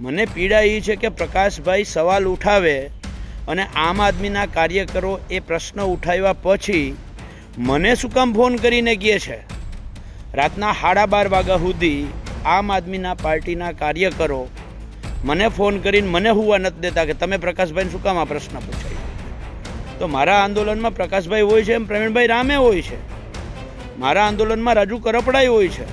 મને પીડા એ છે કે પ્રકાશભાઈ સવાલ ઉઠાવે અને આમ આદમીના કાર્યકરો એ પ્રશ્ન ઉઠાવ્યા પછી મને શું કામ ફોન કરીને કહે છે? રાતના સાડા બાર વાગ્યા સુધી આમ આદમીના પાર્ટીના કાર્યકરો મને ફોન કરીને મને હુવા નથી દેતા કે તમે પ્રકાશભાઈને શું કામ આ પ્રશ્ન પૂછાય? તો મારા આંદોલનમાં પ્રકાશભાઈ હોય છે એમ પ્રવીણભાઈ રામે હોય છે. મારા આંદોલનમાં રાજુ કરપડાઈ હોય છે.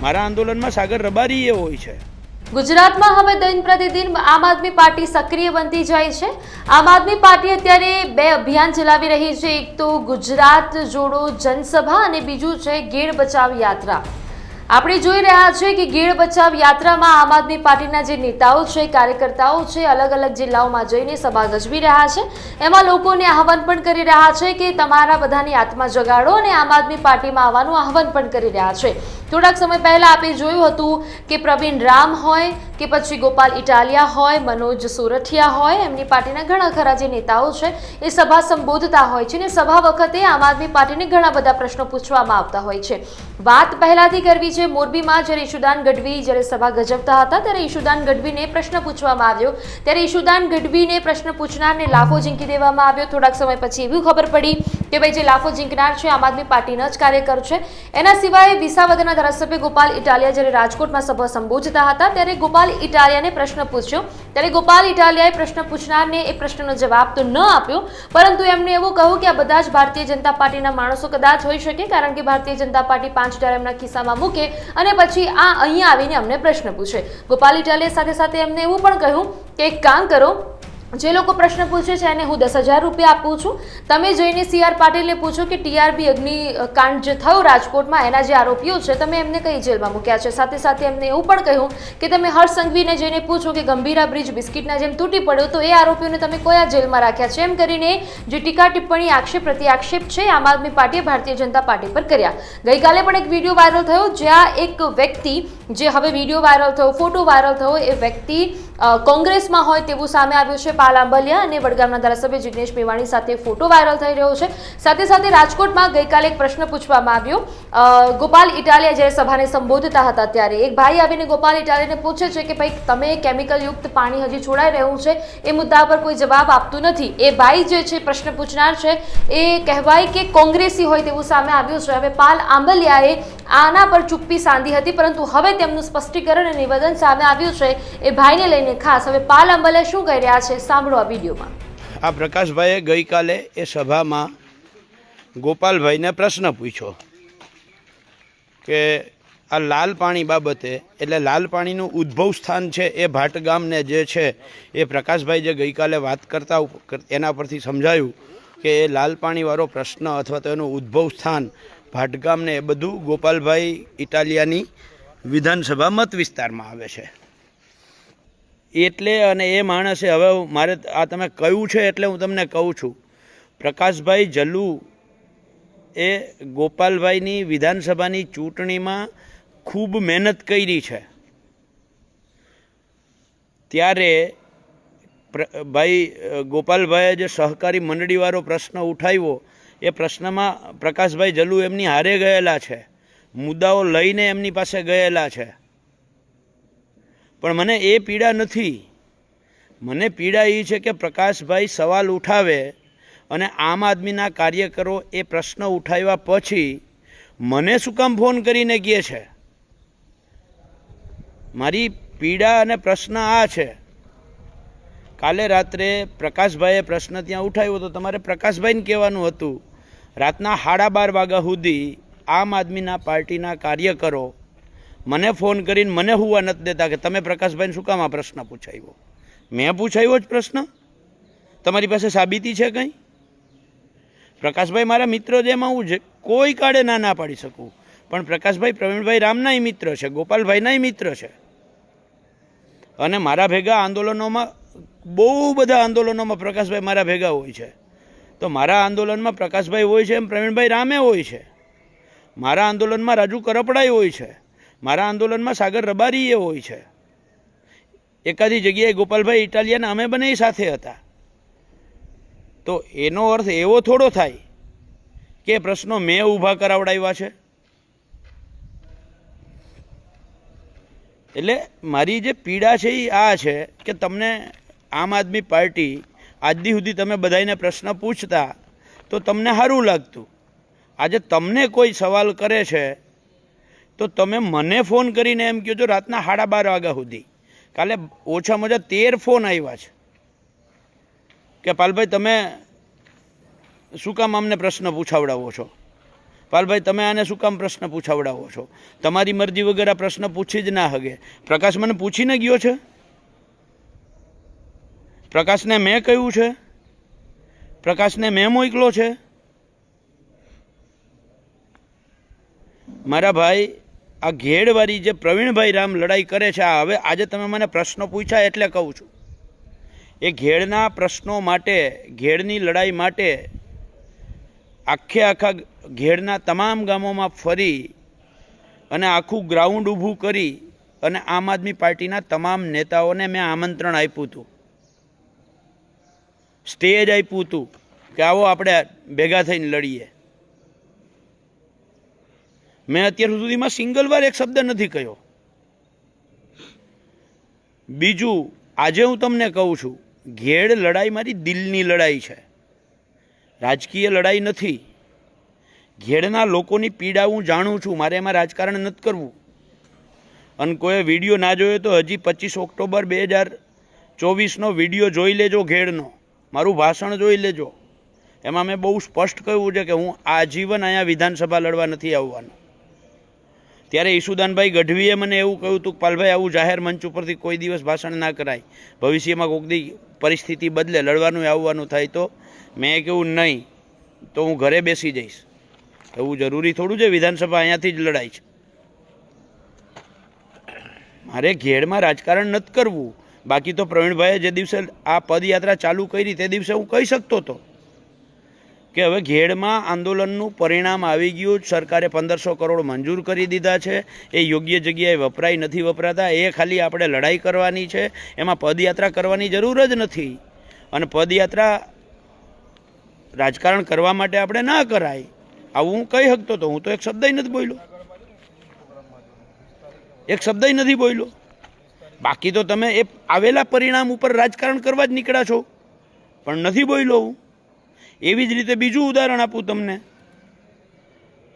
મારા આંદોલનમાં સાગર રબારીએ હોય છે. ગુજરાતમાં હવે દિન પ્રતિદિન આમ આદમી પાર્ટી સક્રિય બનતી જાય છે. આમ આદમી પાર્ટી અત્યારે બે અભિયાન ચલાવી રહી છે. એક તો ગુજરાત જોડો જનસભા અને બીજું છે ગેડ બચાવ યાત્રા. આપણે જોઈ રહ્યા છીએ કે ગીડ બચાવ યાત્રામાં આમ આદમી પાર્ટીના જે નેતાઓ છે, કાર્યકર્તાઓ છે અલગ અલગ જિલ્લાઓમાં જઈને સભા ગજવી રહ્યા છે. એમાં લોકોને આહવાન પણ કરી રહ્યા છે કે તમારા બધાની આત્મા જગાડો અને આમ આદમી પાર્ટીમાં આવવાનું આહવાન પણ કરી રહ્યા છે. થોડાક સમય પહેલાં આપણે જોયું હતું કે પ્રવીણ રામ હોય, કે પછી ગોપાલ ઇટાલિયા હોય, મનોજ સોરઠિયા હોય, એમની પાર્ટીના ઘણા ખરા જે નેતાઓ છે, એ સભા સંબોધતા હોય છે અને સભા વખતે આમ આદમી પાર્ટીને ઘણા બધા પ્રશ્નો પૂછવામાં આવતા હોય છે. વાત પહેલાંથી કરવી છે મોરબીમાં જ્યારે ઈશુદાન ગઢવી જ્યારે સભા ગજવતા હતા, ત્યારે ઈશુદાન ગઢવીને પ્રશ્ન પૂછવામાં આવ્યો. ત્યારે ઈશુદાન ગઢવીને પ્રશ્ન પૂછનારને લાફો ઝીંકી દેવામાં આવ્યો. થોડાક સમય પછી એવી ખબર પડી કે ભાઈ જે લાફો ઝીંકનાર છે, આમ આદમી પાર્ટીના જ કાર્યકર છે. એના સિવાય વિસાવદરના ધારાસભ્ય ગોપાલ ઇટાલિયા જ્યારે રાજકોટમાં સભા સંબોધતા હતા, ત્યારે ગોપાલ ઇટાલિયાને પ્રશ્ન પૂછ્યો. ત્યારે ગોપાલ ઇટાલિયાએ પ્રશ્ન પૂછનારને એ પ્રશ્નનો જવાબ તો ન આપ્યો, પરંતુ એમણે એવું કહ્યું કે આ બધા જ ભારતીય જનતા પાર્ટીના માણસો કદાચ હોઈ શકે, કારણ કે ભારતીય જનતા પાર્ટી પાંચ હજાર એમના ખિસ્સામાં મૂકે અને પછી આ અહીંયા આવીને અમને પ્રશ્ન પૂછે. ગોપાલ ઇટાલિયા સાથે સાથે એમને એવું પણ કહ્યું કે એક કામ કરો જે લોકો પ્રશ્ન પૂછે છે એને હું દસ હજાર રૂપિયા આપું છું. તમે જઈને સી આર પાટીલને પૂછો કે ટીઆરબી અગ્નિકાંડ જે થયો રાજકોટમાં, એના જે આરોપીઓ છે, તમે એમને કઈ જેલમાં મૂક્યા છે? સાથે સાથે એમને એવું પણ કહ્યું કે તમે હર્ષ સંઘવીને જઈને પૂછો કે ગંભીરા બ્રિજ બિસ્કિટના જેમ તૂટી પડ્યો, તો એ આરોપીઓને તમે કયા જેલમાં રાખ્યા છે? એમ કરીને જે ટીકા ટિપ્પણી આક્ષેપ પ્રતિ આક્ષેપ છે, આમ આદમી પાર્ટીએ ભારતીય જનતા પાર્ટી પર કર્યા. ગઈકાલે પણ એક વીડિયો વાયરલ થયો, જ્યાં એક વ્યક્તિ જે હવે વીડિયો વાયરલ થયો, ફોટો વાયરલ થયો, એ વ્યક્તિ કોંગ્રેસમાં હોય તેવું સામે આવ્યું છે પાલ આંબલિયા અને વડગામના ધારાસભ્ય જિગ્નેશ મેવાણી સાથે ફોટો વાયરલ થઈ રહ્યો છે. સાથે સાથે રાજકોટમાં ગઈકાલે એક પ્રશ્ન પૂછવામાં આવ્યો. ગોપાલ ઇટાલિયા જ્યારે સભાને સંબોધતા હતા ત્યારે એક ભાઈ આવીને ગોપાલ ઇટાલિયાને પૂછે છે કે ભાઈ, તમે કેમિકલયુક્ત પાણી હજી છોડાઈ રહ્યું છે? એ મુદ્દા પર કોઈ જવાબ આપતું નથી. એ ભાઈ જે છે, પ્રશ્ન પૂછનાર છે. એ કહેવાય કે કોંગ્રેસી હોય તેવું સામે આવ્યું છે. હવે પાલ આંબલિયાએ આના પર ચુપ્પી સાંધી હતી, પરંતુ હવે તેમનું સ્પષ્ટીકરણ અને નિવેદન સામે આવ્યું છે. એ ભાઈને લઈને ખાસ હવે પાલ અંબલે શું કહી રહ્યા છે સાંભળો આ વિડીયોમાં. આ પ્રકાશભાઈએ ગઈકાલે એ સભામાં ગોપાલભાઈને પ્રશ્ન પૂછ્યો કે આ લાલ પાણી બાબતે, એટલે લાલ પાણીનું ઉદ્ભવ સ્થાન છે એ ભાટ ગામને જે છે એ પ્રકાશભાઈ જે ગઈકાલે વાત કરતા એના પરથી સમજાયું કે એ લાલ પાણીવાળો પ્રશ્ન અથવા તો એનું ઉદ્ભવ સ્થાન ભાટગામને એ બધું ગોપાલભાઈ ઇટાલિયાની વિધાનસભા મત વિસ્તારમાં આવે છે. એટલે અને એ માણસે હવે મારે આ તમે કહ્યું છે એટલે હું તમને કહું છું. પ્રકાશભાઈ જલ્લુ એ ગોપાલભાઈની વિધાનસભાની ચૂંટણીમાં ખૂબ મહેનત કરી છે. ત્યારે ભાઈ ગોપાલભાઈએ જે સહકારી મંડળીવાળો પ્રશ્ન ઉઠાવ્યો, એ પ્રશ્નમાં પ્રકાશભાઈ જલ્લુ એમની હારે ગયેલા છે. મુદ્દાઓ લઈને એમની પાસે ગયેલા છે. પણ મને એ પીડા નથી. મને પીડા એ છે કે પ્રકાશભાઈ સવાલ ઉઠાવે અને આમ આદમીના કાર્યકરો એ પ્રશ્ન ઉઠાવ્યા પછી મને શું કામ ફોન કરીને કહે છે? મારી પીડા અને પ્રશ્ન આ છે. કાલે રાત્રે પ્રકાશભાઈએ પ્રશ્ન ત્યાં ઉઠાવ્યો તો તમારે પ્રકાશભાઈને કહેવાનું હતું. રાતના સાડા બાર વાગ્યા સુધી આમ આદમીના પાર્ટીના કાર્યકરો મને ફોન કરીને મને હુવા નથી દેતા કે તમે પ્રકાશભાઈને શું કામ આ પ્રશ્ન પૂછાયો? મેં પૂછાયો જ પ્રશ્ન. તમારી પાસે સાબિતી છે કંઈ? પ્રકાશભાઈ મારા મિત્ર જેમાં હું છે. કોઈ કાળે ના ના પાડી શકું. પણ પ્રકાશભાઈ પ્રવીણભાઈ રામનાય મિત્ર છે, ગોપાલભાઈનાય મિત્ર છે. અને મારા ભેગા આંદોલનોમાં, બહુ બધા આંદોલનોમાં પ્રકાશભાઈ મારા ભેગા હોય છે. તો મારા આંદોલનમાં પ્રકાશભાઈ હોય છે એમ પ્રવીણભાઈ રામે હોય છે. મારા આંદોલનમાં રાજુ કરપડાઈ હોય છે. મારા આંદોલનમાં સાગર રબારીએ હોય છે. એકાદી જગ્યાએ ગોપાલભાઈ ઇટાલિયન અમે બંને સાથે હતા. તો એનો અર્થ એવો થોડો થાય કે પ્રશ્નો મેં ઊભા કરાવડાવ્યા છે. એટલે મારી જે પીડા છે એ આ છે કે તમને આમ આદમી પાર્ટી આજથી સુધી તમે બધાને પ્રશ્ન પૂછતા તો તમને સારું લાગતું. આજે તમને કોઈ સવાલ કરે છે તો તમે મને ફોન કરીને એમ કહો છો, રાતના સાડા બાર વાગ્યા સુધી. કાલે ઓછામાં ઓછા તેર ફોન આવ્યા છે. કે પાલભાઈ, તમે શું કામ અમને પ્રશ્ન પૂછાવડાવો છો? પાલભાઈ, તમે આને શું કામ પ્રશ્ન પૂછાવડાવો છો? તમારી મરજી વગર આ પ્રશ્ન પૂછી જ ના હગે. પ્રકાશ મને પૂછીને ગયો છે? પ્રકાશને મેં કહ્યું છે? પ્રકાશને મેં મોકલો છે? મારા ભાઈ આ ઘેડવાળી જે પ્રવીણભાઈ રામ લડાઈ કરે છે, આ હવે આજે તમે મને પ્રશ્નો પૂછ્યા એટલે કહું છું. એ ઘેડના પ્રશ્નો માટે, ઘેડની લડાઈ માટે આખે આખા ઘેડના તમામ ગામોમાં ફરી અને આખું ગ્રાઉન્ડ ઊભું કરી અને આમ આદમી પાર્ટીના તમામ નેતાઓને મેં આમંત્રણ આપ્યું હતું. સ્ટેજ આપ્યું હતું કે આવો આપણે ભેગા થઈને લડીએ. મેં અત્યાર સુધીમાં સિંગલ વાર એક શબ્દ નથી કહ્યો. બીજું, આજે હું તમને કહું છું, ઘેડ લડાઈ મારી દિલની લડાઈ છે. રાજકીય લડાઈ નથી. ઘેડના લોકોની પીડા હું જાણું છું, મારે એમાં રાજકારણ નથી કરવું. અને કોઈ વીડિયો ના જોયો તો હજી પચીસ ઓક્ટોબર બે હજાર ચોવીસનો વીડિયો જોઈ લેજો ઘેડનો. મારું ભાષણ જોઈ લેજો. એમાં મેં બહુ સ્પષ્ટ કહ્યું છે કે હું આજીવન અહીંયા વિધાનસભા લડવા નથી આવવાનો. ત્યારે ઈશુદાનભાઈ ગઢવીએ મને એવું કહ્યું હતું કે, પાલભાઈ, આવું જાહેર મંચ ઉપરથી કોઈ દિવસ ભાષણ ના કરાય. ભવિષ્યમાં કોકદી પરિસ્થિતિ બદલે, લડવાનું આવવાનું થાય તો. મેં કહ્યું, નહીં, તો હું ઘરે બેસી જઈશ. એવું જરૂરી થોડું છે, વિધાનસભા અહીંયાથી જ લડાય છે. મારે ઘેડમાં રાજકારણ નથી કરવું. બાકી તો પ્રવીણભાઈએ જે દિવસે આ પદયાત્રા ચાલુ કરી, તે દિવસે હું કહી શકતો હતો કે હવે ઘેડમાં આંદોલનનું પરિણામ આવી ગયું. સરકારે પંદરસો કરોડ મંજૂર કરી દીધા છે. એ યોગ્ય જગ્યાએ વપરાય નથી વપરાતા. એ ખાલી આપણે લડાઈ કરવાની છે. એમાં પદયાત્રા કરવાની જરૂર જ નથી. અને પદયાત્રા રાજકારણ કરવા માટે આપણે ના કરાય. આવું હું કહી શકતો હતો હું તો એક શબ્દ નથી બોલ્યો. એક શબ્દ નથી બોલ્યો. બાકી તો તમે એ આવેલા પરિણામ ઉપર રાજકારણ કરવા જ નીકળ્યા છો. પણ નથી બોલ્યો હું. એવી જ રીતે બીજું ઉદાહરણ આપું તમને.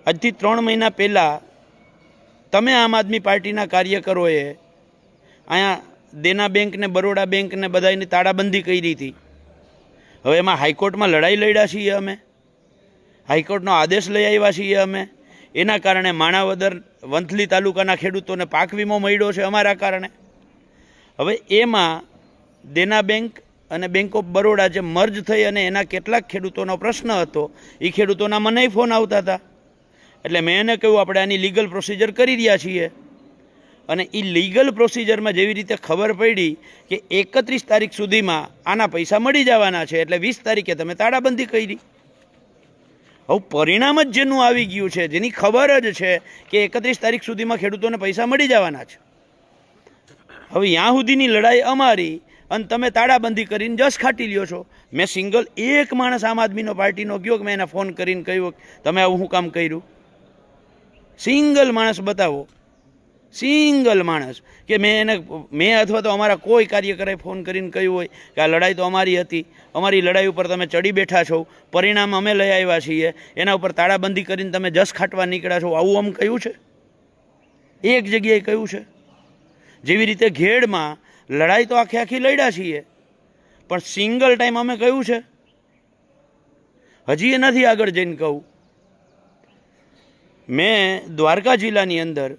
આજથી ત્રણ મહિના પહેલાં તમે આમ આદમી પાર્ટીના કાર્યકરોએ અહીંયા દેના બેંકને બરોડા બેંકને બધાની તાળાબંધી કરી હતી. હવે એમાં હાઈકોર્ટમાં લડાઈ લડ્યા છીએ અમે. હાઈકોર્ટનો આદેશ લઈ આવ્યા છીએ અમે. એના કારણે માણાવદર વંથલી તાલુકાના ખેડૂતોને પાક વીમો મળ્યો છે અમારા કારણે. હવે એમાં દેના બેંક અને બેંક ઓફ બરોડા જે મર્જ થઈ અને એના કેટલાક ખેડૂતોનો પ્રશ્ન હતો એ ખેડૂતોના મને ફોન આવતા હતા. એટલે મેં એને કહ્યું, આપણે આની લીગલ પ્રોસિજર કરી રહ્યા છીએ. અને એ લીગલ પ્રોસિજરમાં જેવી રીતે ખબર પડી કે એકત્રીસ તારીખ સુધીમાં આના પૈસા મળી જવાના છે, એટલે વીસ તારીખે તમે તાળાબંધી કરી. હવે પરિણામ જ જેનું આવી ગયું છે, જેની ખબર જ છે કે એકત્રીસ તારીખ સુધીમાં ખેડૂતોને પૈસા મળી જવાના છે. હવે ત્યાં સુધીની લડાઈ અમારી અને તમે તાળાબંધી કરીને જસ ખાટી લ્યો છો. મેં સિંગલ એક માણસ આમ આદમીનો પાર્ટીનો ગયો કે મેં એને ફોન કરીને કહ્યું તમે આવું શું કામ કર્યું? સિંગલ માણસ બતાવો. સિંગલ માણસ. કે મેં એને, મેં અથવા તો અમારા કોઈ કાર્યકરે ફોન કરીને કહ્યું હોય કે આ લડાઈ તો અમારી હતી. અમારી લડાઈ ઉપર તમે ચડી બેઠા છો. પરિણામ અમે લઈ આવ્યા છીએ. એના ઉપર તાળાબંધી કરીને તમે જસ ખાટવા નીકળ્યા છો. આવું આમ કહ્યું છે? એક જગ્યાએ કહ્યું છે? જેવી રીતે ઘેડમાં લડાઈ તો આખી આખી લડ્યા છીએ. પણ સિંગલ ટાઈમ અમે કહ્યું છે? હજી એ નથી આગળ જઈને કહું. મેં દ્વારકા જિલ્લાની અંદર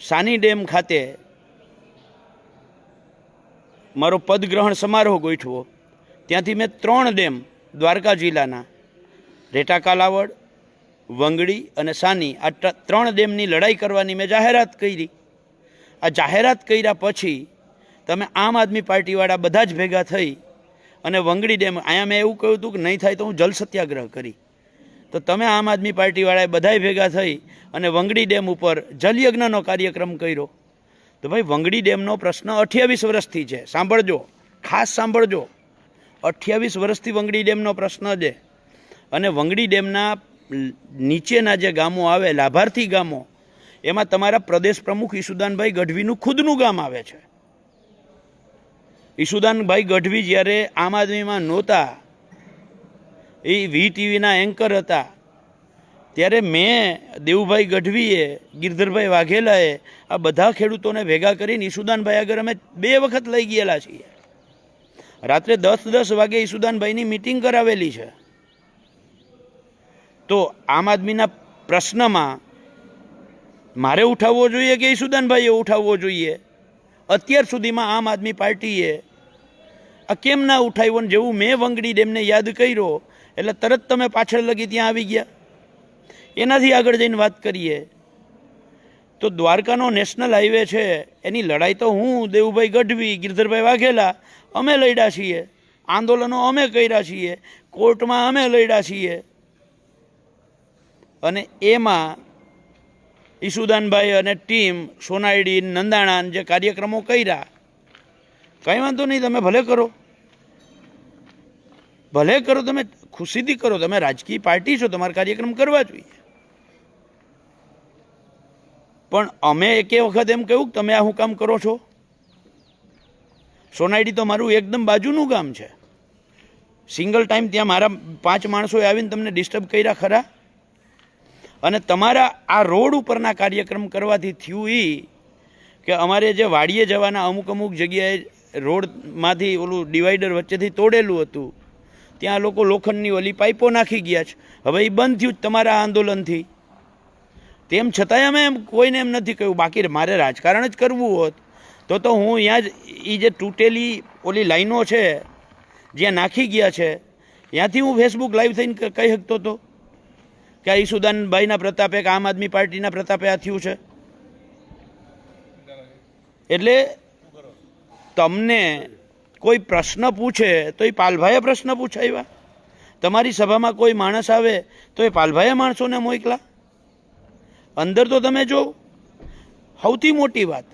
સાની ડેમ ખાતે મારો પદગ્રહણ સમારોહ ગોઠવો ત્યાંથી મેં ત્રણ ડેમ દ્વારકા જિલ્લાના, રેટા કાલાવડ, વંગડી અને સાની, આ ત્રણ ડેમની લડાઈ કરવાની મેં જાહેરાત કરી. આ જાહેરાત કર્યા પછી તમે આમ આદમી પાર્ટીવાળા બધા જ ભેગા થઈ અને વંગડી ડેમ, અહીંયા મેં એવું કહ્યું હતું કે નહીં થાય તો હું જલ સત્યાગ્રહ કરી. તો તમે આમ આદમી પાર્ટીવાળાએ બધાય ભેગા થઈ અને વંગડી ડેમ ઉપર જલયજ્ઞનો કાર્યક્રમ કર્યો. તો ભાઈ, વંગડી ડેમનો પ્રશ્ન અઠ્યાવીસ વર્ષથી છે. સાંભળજો. ખાસ સાંભળજો. અઠ્યાવીસ વર્ષથી વંગડી ડેમનો પ્રશ્ન છે. અને વંગડી ડેમના નીચેના જે ગામો આવે લાભાર્થી ગામો એમાં તમારા પ્રદેશ પ્રમુખ ઈશુદાનભાઈ ગઢવીનું ખુદનું ગામ આવે છે. ઈશુદાનભાઈ ગઢવી જ્યારે આમ આદમીમાં નહોતા, એ વી ટીવીના એન્કર હતા, ત્યારે મેં દેવુભાઈ ગઢવીએ, ગિરધરભાઈ વાઘેલાએ આ બધા ખેડૂતોને ભેગા કરીને ઈશુદાનભાઈ આગળ અમે બે વખત લઈ ગયેલા છીએ. રાત્રે દસ દસ વાગે ઈસુદાનભાઈની મિટિંગ કરાવેલી છે. તો આમ આદમીના પ્રશ્નમાં મારે ઉઠાવવો જોઈએ કે ઈસુદાનભાઈએ ઉઠાવવો જોઈએ? અત્યાર સુધીમાં આમ આદમી પાર્ટીએ આ કેમ ના ઉઠાવ્યો ને જેવું મેં વંગડી ડેમને યાદ કર્યો, એટલે તરત તમે પાછળ લગી ત્યાં આવી ગયા. એનાથી આગળ જઈને વાત કરીએ. તો દ્વારકાનો નેશનલ હાઈવે છે, એની લડાઈ તો હું, દેવુભાઈ ગઢવી, ગિરધરભાઈ વાઘેલા, અમે લડ્યા છીએ. આંદોલનો અમે કર્યા છીએ. કોર્ટમાં અમે લડ્યા છીએ. અને એમાં ઈસુદાનભાઈ અને ટીમ સોનાયડી નંદાણા જે કાર્યક્રમો કર્યા. કંઈ વાંધો નહીં, તમે ભલે કરો. ભલે કરો, તમે ખુશીથી કરો. તમે રાજકીય પાર્ટી છો, તમારે કાર્યક્રમ કરવા જોઈએ. પણ અમે એકે વખત એમ કહ્યું કે તમે આ હું કામ કરો છો? સોનાયડી તો મારું એકદમ બાજુનું ગામ છે. સિંગલ ટાઈમ ત્યાં મારા પાંચ માણસોએ આવીને તમને ડિસ્ટર્બ કર્યા ખરા? અને તમારા આ રોડ ઉપરના કાર્યક્રમ કરવાથી થયું એ કે અમારે જે વાડીએ જવાના અમુક અમુક જગ્યાએ રોડમાંથી ઓલું ડિવાઈડર વચ્ચેથી તોડેલું હતું, ત્યાં લોકો લોખંડની ઓલી પાઇપો નાખી ગયા છે. હવે એ બંધ થયું તમારા આંદોલનથી. તેમ છતાંય અમે એમ કોઈને એમ નથી કહ્યું, બાકી મારે રાજકારણ જ કરવું હોત, તો તો હું અહીંયા જ એ જે તૂટેલી ઓલી લાઈનો છે, જ્યાં નાખી ગયા છે, ત્યાંથી હું ફેસબુક લાઈવ થઈને કહી શકતો હતો કે આ ઈસુદાનભાઈના પ્રતાપે કે આમ આદમી પાર્ટીના પ્રતાપે આ થયું છે? એટલે તમને કોઈ પ્રશ્ન પૂછે તો એ પાલભાઈએ પ્રશ્ન પૂછાવ્યા તમારી સભામાં કોઈ માણસ આવે તો એ પાલભાઈએ માણસોને મોકલા. અંદર તો તમે જો, સૌથી મોટી વાત,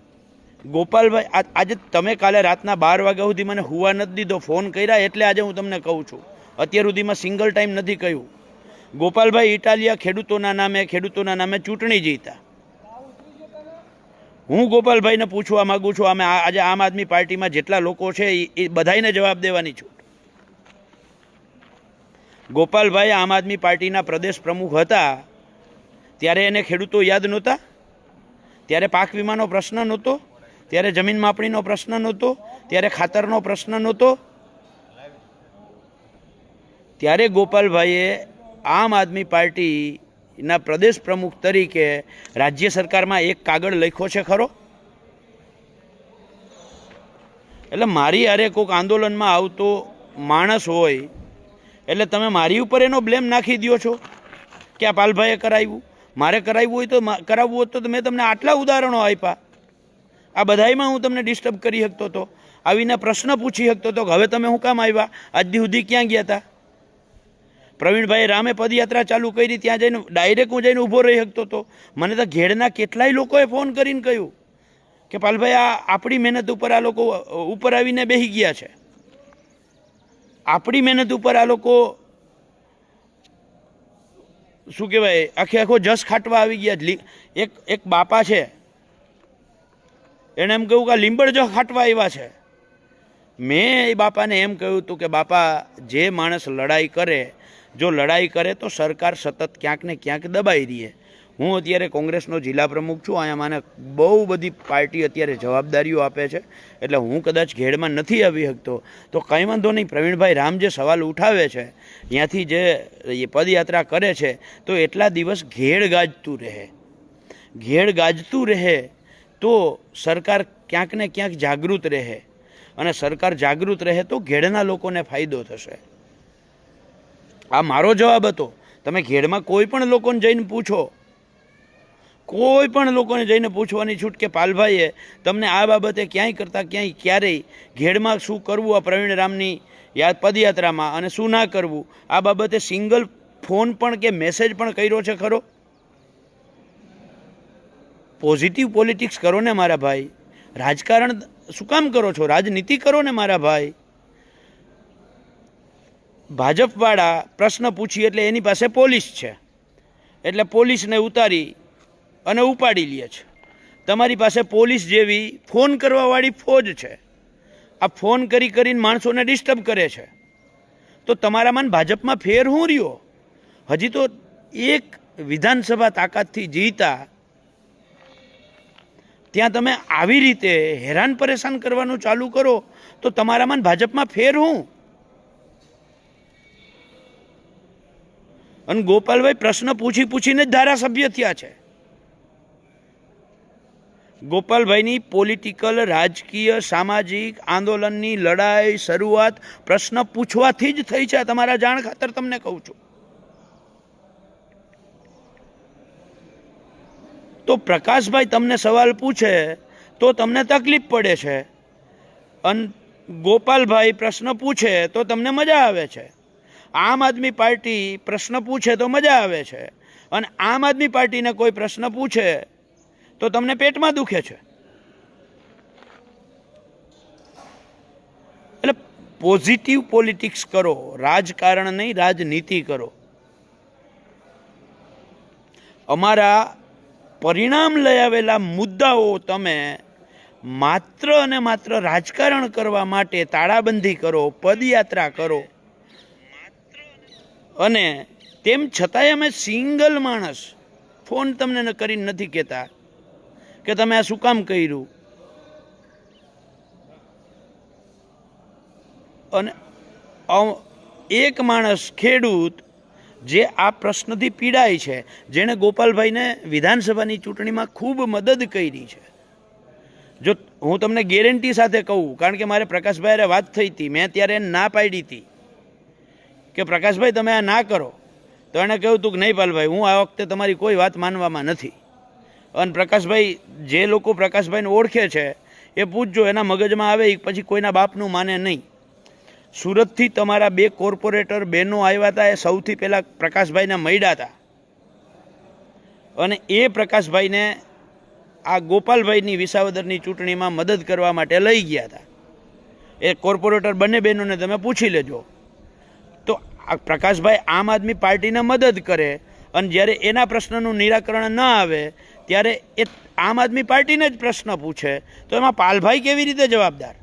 ગોપાલભાઈ આજે તમે કાલે રાતના બાર વાગ્યા સુધી મને હુવા નથી દીધો, ફોન કર્યા એટલે આજે હું તમને કહું છું. અત્યાર સુધીમાં સિંગલ ટાઈમ નથી કહ્યું. ગોપાલભાઈ ઇટાલિયા ખેડૂતોના નામે ખેડૂતોના નામે ચૂંટણી જીતા. હું ગોપાલભાઈને પૂછવા માગું છું, અમે આજે આમ આદમી પાર્ટીમાં જેટલા લોકો છે એ- બધાને જવાબ દેવાની છું. ગોપાલભાઈ આમ આદમી પાર્ટીના પ્રદેશ પ્રમુખ હતા, ત્યારે એને ખેડૂતો યાદ નહોતા, ત્યારે પાક વીમાનો પ્રશ્ન નહોતો, ત્યારે જમીન માપણીનો પ્રશ્ન નહોતો, ત્યારે ખાતરનો પ્રશ્ન નહોતો. ત્યારે ગોપાલભાઈએ આમ આદમી પાર્ટીના પ્રદેશ પ્રમુખ તરીકે રાજ્ય સરકારમાં એક કાગળ લખ્યો છે ખરો? એટલે મારી અરે કોઈક આંદોલનમાં આવતો માણસ હોય, એટલે તમે મારી ઉપર એનો બ્લેમ નાખી દો છો? કે આ પાલભાઈએ કરાવ્યું? મારે કરાવ્યું હોય તો કરાવવું હોત તો મેં તમને આટલા ઉદાહરણો આપ્યા. આ બધાયમાં હું તમને ડિસ્ટર્બ કરી શકતો હતો આવીને પ્રશ્ન પૂછી શકતો હતો કે હવે તમે હું કામ આવ્યા? આજથી સુધી ક્યાં ગયા હતા પ્રવીણભાઈ રામે પદયાત્રા ચાલુ કરી, ત્યાં જઈને ડાયરેક્ટ હું જઈને ઊભો રહી શકતો હતો મને તો ઘેડના કેટલાય લોકોએ ફોન કરીને કહ્યું કે, પાલભાઈ, આ આપણી મહેનત ઉપર આ લોકો ઉપર આવીને બેસી ગયા છે. આપણી મહેનત ઉપર આ લોકો, શું કહેવાય, આખે આખો જસ ખાટવા આવી ગયા એક એક બાપા છે. એણે એમ કહ્યું કે લીંબડ જ ખાટવા આવ્યા છે. મેં એ બાપાને એમ કહ્યું હતું કે, બાપા, જે માણસ લડાઈ કરે જો લડાઈ કરે તો સરકાર સતત ક્યાંક ને ક્યાંક દબાઈ રહે હું અત્યારે કોંગ્રેસનો જિલ્લા પ્રમુખ છું, અહીંયા મને બહુ બધી પાર્ટી અત્યારે જવાબદારીઓ આપે છે. એટલે હું કદાચ ઘેડમાં નથી આવી શકતો. તો કંઈ વાંધો નહીં, પ્રવીણભાઈ રામ જે સવાલ ઉઠાવે છે, ત્યાંથી જે પદયાત્રા કરે છે, તો એટલા દિવસ ઘેડ ગાજતું રહે. ઘેડ ગાજતું રહે તો સરકાર ક્યાંક ને ક્યાંક જાગૃત રહે. અને સરકાર જાગૃત રહે તો ઘેડના લોકોને ફાયદો થશે. આ મારો જવાબ હતો. તમે ઘેડમાં કોઈ પણ લોકોને જઈને પૂછો. કોઈ પણ લોકોને જઈને પૂછવાની છૂટ કે પાલભાઈએ તમને આ બાબતે ક્યાંય કરતાં ક્યાંય ક્યારેય ઘેડમાં શું કરવું આ પ્રવીણ રામની યાદ પદયાત્રામાં અને શું ના કરવું, આ બાબતે સિંગલ ફોન પણ કે મેસેજ પણ કર્યો છે ખરો? પોઝિટિવ પોલિટિક્સ કરો ને મારા ભાઈ. રાજકારણ શું કામ કરો છો? રાજનીતિ કરો ને મારા ભાઈ. ભાજપવાળા પ્રશ્ન પૂછી એટલે એની પાસે પોલીસ છે. એટલે પોલીસને ઉતારી અને ઉપાડી લે છે. તમારી પાસે પોલીસ જેવી ફોન કરવાવાળી ફોજ છે. આ ફોન કરી કરીને માણસોને ડિસ્ટર્બ કરે છે. તો તમારામાં મન ભાજપમાં ફેર હું રહ્યો? હજી તો એક વિધાનસભા તાકાતથી જીતા ત્યાં તમે આવી રીતે હેરાન પરેશાન કરવાનું ચાલુ કરો તો તમારામાં ભાજપમાં ફેર હું? અને ગોપાલભાઈ પ્રશ્ન પૂછી પૂછીને જ ધારાસભ્ય થયા છે. ગોપાલભાઈની પોલિટિકલ રાજકીય, સામાજિક આંદોલનની લડાઈ, શરૂઆત પ્રશ્ન પૂછવાથી જ થઈ છે. તમારા જાણ ખાતર તમને કહું છું. તો પ્રકાશભાઈ તમને સવાલ પૂછે તો તમને તકલીફ પડે છે. અને ગોપાલભાઈ પ્રશ્ન પૂછે તો તમને મજા આવે છે. આમ આદમી પાર્ટી પ્રશ્ન પૂછે તો મજા આવે છે. અને આમ આદમી પાર્ટીને કોઈ પ્રશ્ન પૂછે તો તમને પેટમાં દુખે છે. એટલે પોઝિટિવ પોલિટિક્સ કરો, રાજકારણ નહીં, રાજનીતિ કરો. અમારા પરિણામ લઈ આવેલા મુદ્દાઓ તમે માત્ર અને માત્ર રાજકારણ કરવા માટે તાળાબંધી કરો, પદયાત્રા કરો. અને તેમ છતાંય અમે સિંગલ માણસ. ફોન તમને કરીને નથી કહેતા કે તમે આ શું કામ કર્યું? અને એક માણસ ખેડૂત જે આ પ્રશ્નથી પીડાય છે, જેણે ગોપાલભાઈને વિધાનસભાની ચૂંટણીમાં ખૂબ મદદ કરી છે. જો હું તમને ગેરંટી સાથે કહું, કારણ કે મારે પ્રકાશભાઈ વાત થઈ હતી, મેં ત્યારે ના પાડી હતી. કે પ્રકાશભાઈ, તમે આ ના કરો. તો એણે કહ્યું હતું કે નહીં પાલભાઈ, હું આ વખતે તમારી કોઈ વાત માનવામાં નથી. અને પ્રકાશભાઈ, જે લોકો પ્રકાશભાઈને ઓળખે છે, એ પૂછજો, એના મગજમાં આવે પછી કોઈના બાપનું માને નહીં. સુરતથી તમારા બે કોર્પોરેટર બહેનો આવ્યા હતા એ સૌથી પહેલાં પ્રકાશભાઈને મળ્યા હતા અને એ પ્રકાશભાઈને આ ગોપાલભાઈની વિસાવદરની ચૂંટણીમાં મદદ કરવા માટે લઈ ગયા હતા એ કોર્પોરેટર બંને બહેનોને તમે પૂછી લેજો. તો પ્રકાશભાઈ આમ આદમી પાર્ટીને મદદ કરે અને જ્યારે એના પ્રશ્નનું નિરાકરણ ન આવે, ત્યારે એ આમ આદમી પાર્ટીને જ પ્રશ્ન પૂછે. તો એમાં પાલભાઈ કેવી રીતે જવાબદાર?